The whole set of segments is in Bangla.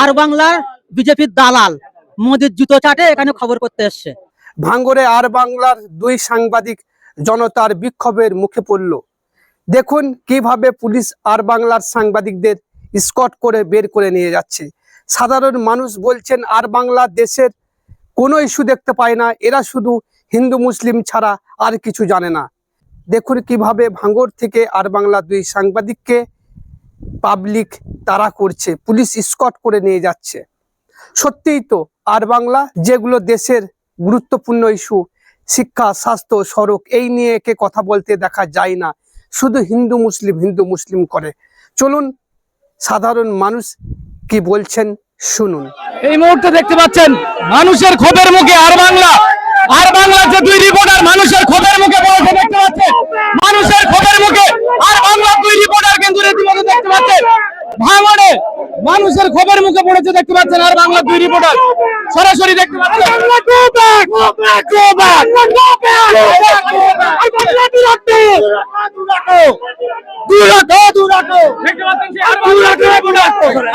আর বাংলার বিজেপির দালাল। মোদির জুতো চাটে, এখানে খবর করতে এসছে। ভাঙ্গরে আর বাংলার দুই সাংবাদিক জনতার বিক্ষোভের মুখে পড়ল। দেখুন কীভাবে পুলিশ আর বাংলার সাংবাদিকদের স্কট করে বের করে নিয়ে যাচ্ছে। সাধারণ মানুষ বলছেন, আর বাংলা দেশের কোনো ইস্যু দেখতে পায় না, এরা শুধু হিন্দু, মুসলিম ছাড়া আর কিছু জানে না। দেখুন কীভাবে ভাঙ্গর থেকে আর বাংলা দুই সাংবাদিককে পাবলিক তারা করছে, পুলিশ স্কট করে নিয়ে যাচ্ছে। সত্যিই তো, আর বাংলা যেগুলো দেশের গুরুত্বপূর্ণ ইস্যু শিক্ষা, স্বাস্থ্য, সড়ক, এই নিয়ে একে কথা বলতে দেখা যায় না। শুধু হিন্দু মুসলিম হিন্দু মুসলিম করে। চলুন, সাধারণ মানুষ কি বলছেন শুনুন। এই মুহূর্তে দেখতে পাচ্ছেন, মানুষের ক্ষোভের মুখে আর বাংলা আর বাংলা যে দুই রিপোর্টার মানুষের ক্ষোভের মুখে পড়েছে, দেখতে পাচ্ছেন? মানুষের ক্ষোভের মুখে আর বাংলার দুই রিপোর্টার কিন্তু রীতিমতো দেখতে পাচ্ছেন ভাঙড়ে মানুষের ক্ষোভের মুখে পড়েছে দেখতে পাচ্ছেন আর বাংলা দুই রিপোর্টার সরাসরি দেখতে পাচ্ছেন।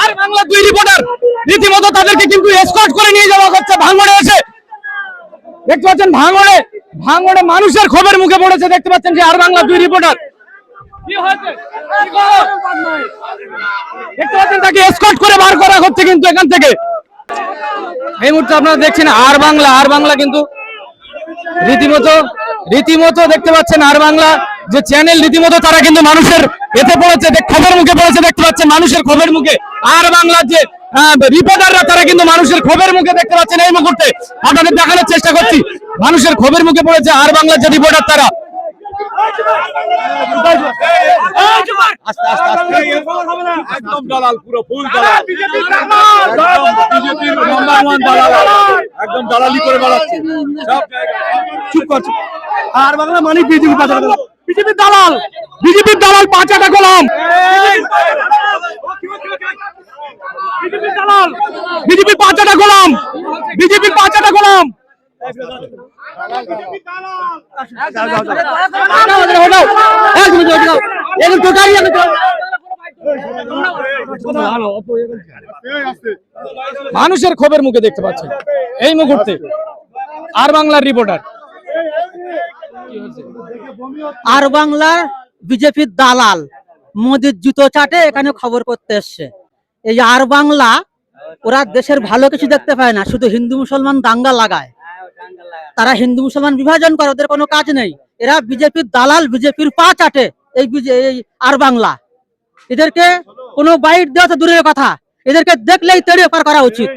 আর বাংলার দুই রিপোর্টার রীতিমতো তাদেরকে কিন্তু এসকর্ট করে নিয়ে যাওয়া হচ্ছে ভাঙড়ে এসে। দেখতে পাচ্ছেন ভাঙড়ে ভাঙড়ে মানুষের ক্ষোভের মুখে পড়েছে দেখতে পাচ্ছেন যে আর বাংলা দুই রিপোর্টার? এই মুহূর্তে আর বাংলা আর বাংলা কিন্তু রীতিমতো রীতিমতো দেখতে পাচ্ছেন আর বাংলা, যে চ্যানেল রীতিমতো তারা কিন্তু মানুষের এতে পড়েছে ক্ষোভের মুখে পড়েছে, দেখতে পাচ্ছেন মানুষের ক্ষোভের মুখে। আর বাংলার যে রিপোর্টাররা, তারা কিন্তু মানুষের ক্ষোভের মুখে দেখতে পাচ্ছেন এই মুহূর্তে। আপনাদের দেখানোর চেষ্টা করছি, মানুষের ক্ষোভের মুখে পড়েছে আর বাংলার যে রিপোর্টার তারা। ফুল দালাল বিজেপির নাম্বার ওয়ান আর বাংলা মানে বিজেপি বিজেপির দালাল বিজেপির দালাল পাঁচাটা গোলাম বিজেপির দালাল বিজেপির পাঁচাটা গোলাম। বিজেপির পাঁচাটা গোলাম। মানুষের ক্ষোভের মুখে দেখতে পাচ্ছেন এই মুহূর্তে আর বাংলার রিপোর্টার আর বাংলার বিজেপির দালাল মোদির জুতো চাটে এখানে খবর করতে এসছে। এই আর বাংলা, ওরা দেশের ভালো কিছু দেখতে পায় না, শুধু হিন্দু মুসলমান দাঙ্গা লাগায়। তারা হিন্দু মুসলমান বিভাজন করে, ওদের কোনো কাজ নেই। এরা বিজেপির দালাল, বিজেপির পা চাটে এই আর বাংলা। এদেরকে কোনো বাইট দেওয়া তো দূরের কথা। এদেরকে দেখলেই তেড়ে পার করা উচিত।